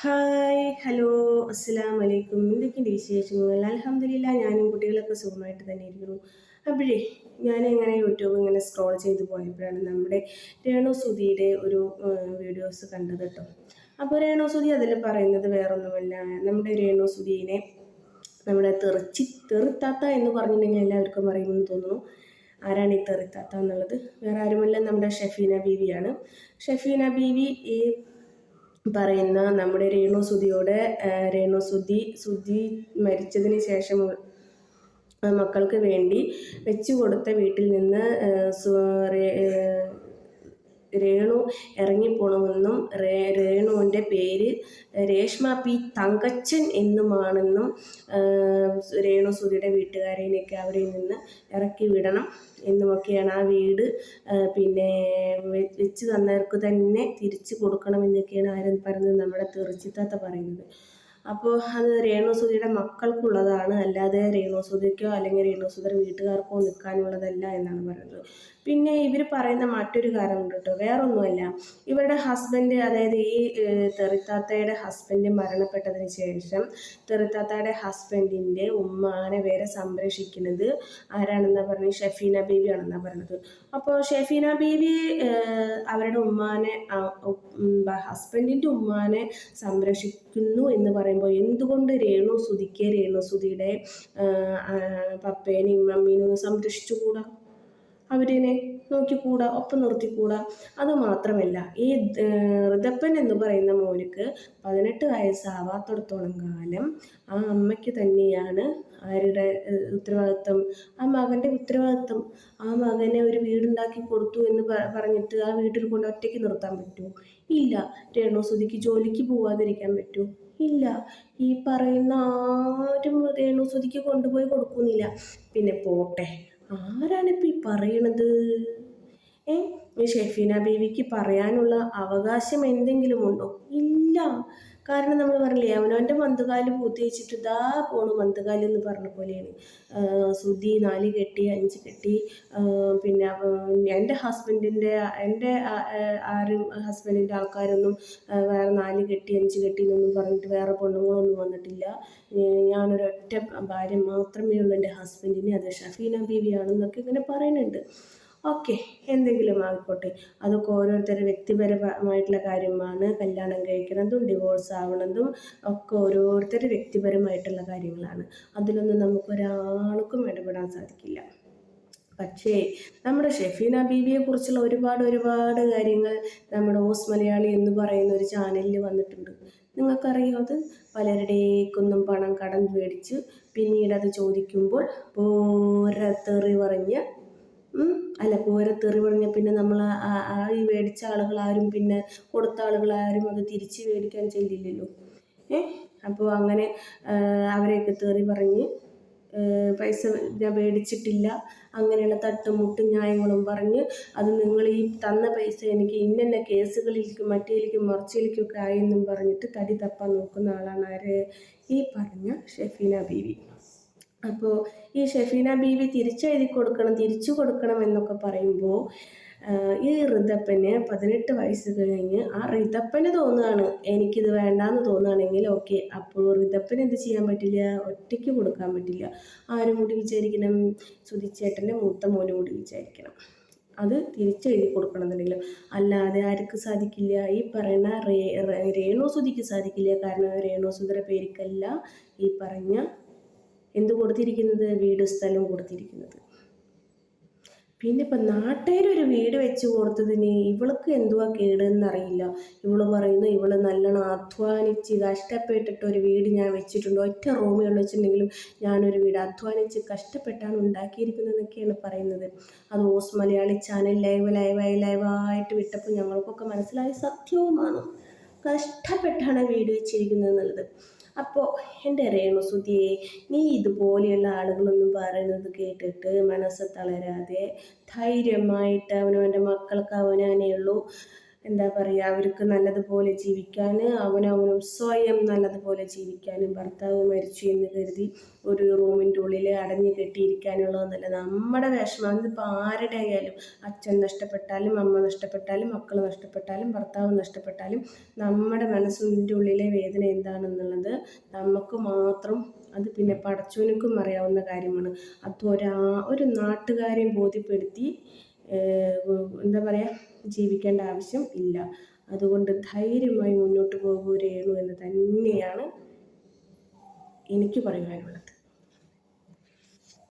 Hi hello അസ്സാം വലൈക്കും എന്തൊക്കെയുണ്ട് വിശേഷങ്ങൾ? അലഹമില്ല ഞാനും കുട്ടികളൊക്കെ സുഖമായിട്ട് തന്നെ ഇരിക്കുന്നു. അപ്പോഴേ ഞാൻ ഇങ്ങനെ യൂട്യൂബ് ഇങ്ങനെ സ്ക്രോൾ ചെയ്ത് പോയപ്പോഴാണ് നമ്മുടെ രേണു സുധിയുടെ ഒരു വീഡിയോസ് കണ്ടത് കേട്ടോ. അപ്പോൾ രേണു സുധി അതിൽ പറയുന്നത് വേറൊന്നുമല്ല. നമ്മുടെ രേണു സുധീനെ നമ്മുടെ തെറിച്ചി തെറിത്താത്ത എന്ന് പറഞ്ഞിട്ടുണ്ടെങ്കിൽ എല്ലാവർക്കും അറിയുമെന്ന് തോന്നുന്നു. ആരാണ് ഈ തെറിത്താത്ത എന്നുള്ളത്? വേറെ ആരുമല്ല നമ്മുടെ ഷെഫീന ബീവിയാണ്. ഷെഫീന ബീവി ഈ പറയുന്ന നമ്മുടെ രേണു സുധിയോട് രേണു സുധി സുധി മരിച്ചതിന് ശേഷം മക്കൾക്ക് വേണ്ടി വെച്ചു കൊടുത്ത വീട്ടിൽ നിന്ന് രേണു ഇറങ്ങിപ്പോണമെന്നും പേര് രേഷ്മ പി തങ്കച്ചൻ എന്നുമാണെന്നും രേണു സുധിയുടെ വീട്ടുകാരനെയൊക്കെ അവിടെ നിന്ന് ഇറക്കി വിടണം എന്നുമൊക്കെയാണ് ആ വീട് പിന്നെ വെച്ച് തന്നവർക്ക് തന്നെ തിരിച്ചു കൊടുക്കണമെന്നൊക്കെയാണ് ആരും പറയുന്നത് നമ്മുടെ തെറിച്ചിത്താത്ത പറയുന്നത്. അപ്പോൾ അത് രേണുസുതിയുടെ മക്കൾക്കുള്ളതാണ് അല്ലാതെ രേണുസുതിക്കോ അല്ലെങ്കിൽ രേണുസുതിയുടെ വീട്ടുകാർക്കോ നിൽക്കാനുള്ളതല്ല എന്നാണ് പറയുന്നത്. പിന്നെ ഇവർ പറയുന്ന മറ്റൊരു കാര്യമുണ്ട് കേട്ടോ വേറൊന്നുമല്ല. ഇവരുടെ ഹസ്ബൻഡ് അതായത് ഈ തെറിത്താത്തയുടെ ഹസ്ബൻഡ് മരണപ്പെട്ടതിന് ശേഷം തെറിത്താത്തയുടെ ഹസ്ബൻഡിന്റെ ഉമ്മാനെ വരെ സംരക്ഷിക്കുന്നത് ആരാണെന്നാ പറഞ്ഞത്? ഷെഫീന ബീവി ആണെന്നാണ് പറഞ്ഞത്. അപ്പോൾ ഷെഫീന ബീവി അവരുടെ ഉമ്മാനെ ഹസ്ബൻഡിന്റെ ഉമ്മാനെ സംരക്ഷിക്കുന്നു എന്ന് പറയുമ്പോൾ എന്തുകൊണ്ട് രേണു സുതിക്ക് രേണു സുതിയുടെ പപ്പേനെയും മമ്മീനെയും സംരക്ഷിച്ചുകൂടാ? അവരിനെ നോക്കിക്കൂടാ ഒപ്പം നിർത്തിക്കൂടാ. അതുമാത്രമല്ല ഈ ഋതപ്പൻ എന്ന് പറയുന്ന മോനിക്ക് പതിനെട്ട് വയസ്സാവാത്തടത്തോളം കാലം ആ അമ്മയ്ക്ക് തന്നെയാണ് ആരുടെ ഉത്തരവാദിത്വം. ആ മകന്റെ ഉത്തരവാദിത്വം ആ മകനെ ഒരു വീടുണ്ടാക്കി കൊടുത്തു എന്ന് പറഞ്ഞിട്ട് ആ വീട്ടിൽ കൊണ്ട് ഒറ്റയ്ക്ക് നിർത്താൻ പറ്റുമോ ഇല്ല. രേണുസുതിക്ക് ജോലിക്ക് പോവാതിരിക്കാൻ പറ്റുമോ ഇല്ല. ഈ പറയുന്ന ആരും രേണുസുതിക്ക് കൊണ്ടുപോയി കൊടുക്കുന്നില്ല. പിന്നെ പോട്ടെ. ആരാണിപ്പോൾ ഈ പറയണത്? ഏ? ഷെഫീന ബീവിക്ക് പറയാനുള്ള അവകാശം എന്തെങ്കിലും ഉണ്ടോ? ഇല്ല. കാരണം നമ്മൾ പറഞ്ഞില്ലേ അവനവന്റെ മന്തുകാൽ പൂത്തി വെച്ചിട്ട് ഇതാ പോണു മന്തുകാൽ എന്ന് പറഞ്ഞ പോലെയാണ്. സുധി നാല് കെട്ടി അഞ്ച് കെട്ടി പിന്നെ എന്റെ ഹസ്ബൻഡിന്റെ എന്റെ ആരും ഹസ്ബൻഡിന്റെ ആൾക്കാരൊന്നും വേറെ നാല് കെട്ടി അഞ്ച് കെട്ടി എന്നൊന്നും പറഞ്ഞിട്ട് വേറെ പെണ്ണുങ്ങളൊന്നും വന്നിട്ടില്ല. ഞാനൊരൊറ്റ ഭാര്യ മാത്രമേ ഉള്ളൂ എന്റെ ഹസ്ബൻഡിന്. അത് ഷഫീന ബീവിയാണെന്നൊക്കെ ഇങ്ങനെ പറയുന്നുണ്ട്. ഓക്കെ എന്തെങ്കിലും ആയിക്കോട്ടെ. അതൊക്കെ ഓരോരുത്തരുടെ വ്യക്തിപരമായിട്ടുള്ള കാര്യമാണ്. കല്യാണം കഴിക്കുന്നതും ഡിവോഴ്സ് ആവണതും ഒക്കെ ഓരോരുത്തരുടെ വ്യക്തിപരമായിട്ടുള്ള കാര്യങ്ങളാണ്. അതിലൊന്നും നമുക്കൊരാൾക്കും ഇടപെടാൻ സാധിക്കില്ല. പക്ഷേ നമ്മുടെ ഷെഫീന ബീബിയെ കുറിച്ചുള്ള ഒരുപാട് ഒരുപാട് കാര്യങ്ങൾ നമ്മുടെ ഓസ് മലയാളി എന്ന് പറയുന്ന ഒരു ചാനലിൽ വന്നിട്ടുണ്ട്. നിങ്ങൾക്കറിയോ അത്? പലരുടേക്കൊന്നും പണം കടം മേടിച്ച് പിന്നീട് അത് ചോദിക്കുമ്പോൾ പോരത്തെറി തെറി പറഞ്ഞ് അല്ല പോരെ തെറി പറഞ്ഞാൽ പിന്നെ നമ്മൾ ആ ഈ മേടിച്ച ആളുകളാരും പിന്നെ കൊടുത്ത ആളുകളാരും അത് തിരിച്ച് മേടിക്കാൻ ചെല്ലില്ലല്ലോ. ഏ അപ്പോൾ അങ്ങനെ അവരെയൊക്കെ തെറി പറഞ്ഞ് പൈസ ഞാൻ മേടിച്ചിട്ടില്ല അങ്ങനെയുള്ള തട്ടുമുട്ടും ന്യായങ്ങളും പറഞ്ഞ് അത് നിങ്ങൾ ഈ തന്ന പൈസ എനിക്ക് ഇന്ന കേസുകളിലേക്കും മറ്റേലേക്കും മറിച്ചിലേക്കൊക്കെ ആയെന്നും പറഞ്ഞിട്ട് തടി തപ്പാൻ നോക്കുന്ന ആളാണ് ആര്? ഈ പറഞ്ഞ ഷെഫീന ബീവി. അപ്പോൾ ഈ ഷെഫീന ബീവി തിരിച്ചെഴുതി കൊടുക്കണം തിരിച്ചു കൊടുക്കണം എന്നൊക്കെ പറയുമ്പോൾ ഈ ഋതപ്പന് പതിനെട്ട് വയസ്സ് കഴിഞ്ഞ് ആ ഋതപ്പന് തോന്നുകയാണ് എനിക്കിത് വേണ്ടാന്ന് തോന്നുകയാണെങ്കിൽ ഓക്കെ അപ്പോൾ ഋതപ്പന് എന്ത് ചെയ്യാൻ പറ്റില്ല? ഒറ്റയ്ക്ക് കൊടുക്കാൻ പറ്റില്ല. ആരും കൂടി വിചാരിക്കണം സുതിച്ചേട്ടന്റെ മൂത്ത മോനും കൂടി വിചാരിക്കണം. അത് തിരിച്ചെഴുതി കൊടുക്കണം എന്നുണ്ടെങ്കിലും അല്ലാതെ ആർക്ക് സാധിക്കില്ല? ഈ പറയുന്ന റേ രേണു സുധിക്ക് സാധിക്കില്ല. കാരണം രേണു സുന്ദര പേരിക്കല്ല ഈ പറഞ്ഞ എന്ത് കൊടുത്തിരിക്കുന്നത്? വീട് സ്ഥലവും കൊടുത്തിരിക്കുന്നത്. പിന്നെ ഇപ്പം നാട്ടുകാരൊരു വീട് വെച്ച് കൊടുത്തതിന് ഇവൾക്ക് എന്തുവാ കേടെന്നറിയില്ല. ഇവൾ പറയുന്നു ഇവൾ നല്ലോണം അധ്വാനിച്ച് കഷ്ടപ്പെട്ടിട്ട് ഒരു വീട് ഞാൻ വെച്ചിട്ടുണ്ട്. ഒറ്റ റൂമിൽ വെച്ചിട്ടുണ്ടെങ്കിലും ഞാനൊരു വീട് അധ്വാനിച്ച് കഷ്ടപ്പെട്ടാണ് ഉണ്ടാക്കിയിരിക്കുന്നതെന്നൊക്കെയാണ് പറയുന്നത്. അത് ഓസ് മലയാളി ചാനൽ ലൈവ് ലൈവായി ലൈവായിട്ട് വിട്ടപ്പോൾ ഞങ്ങൾക്കൊക്കെ മനസ്സിലായ സത്യവുമാണ്. കഷ്ടപ്പെട്ടാണ് വീട് വെച്ചിരിക്കുന്നത് എന്നുള്ളത് അപ്പോൾ എന്റെ രേണുസുതിയെ നീ ഇതുപോലെയുള്ള ആളുകളൊന്നും പറയുന്നത് കേട്ടിട്ട് മനസ്സ് തളരാതെ ധൈര്യമായിട്ട് അവനവന്റെ മക്കൾക്ക് അവനാനേ ഉള്ളൂ. എന്താ പറയുക അവർക്ക് നല്ലതുപോലെ ജീവിക്കാൻ അവനവനും സ്വയം നല്ലതുപോലെ ജീവിക്കാനും ഭർത്താവ് മരിച്ചു എന്ന് കരുതി ഒരു റൂമിന്റെ ഉള്ളിൽ അടഞ്ഞു കെട്ടിയിരിക്കാനുള്ളതെന്നല്ല നമ്മുടെ വിഷമം അതിപ്പോൾ ആരുടെ ആയാലും അച്ഛൻ നഷ്ടപ്പെട്ടാലും അമ്മ നഷ്ടപ്പെട്ടാലും മക്കൾ നഷ്ടപ്പെട്ടാലും ഭർത്താവ് നഷ്ടപ്പെട്ടാലും നമ്മുടെ മനസ്സിന്റെ ഉള്ളിലെ വേദന എന്താണെന്നുള്ളത് നമുക്ക് മാത്രം അത് പിന്നെ പടച്ചോനുക്കും അറിയാവുന്ന കാര്യമാണ്. അത് ഒരാ ഒരു നാട്ടുകാരെയും ബോധ്യപ്പെടുത്തി എന്താ പറയുക ജീവിക്കേണ്ട ആവശ്യം ഇല്ല. അതുകൊണ്ട് ധൈര്യമായി മുന്നോട്ട് പോകൂ എന്ന് തന്നെയാണ് എനിക്ക് പറയുവാനുള്ളത്.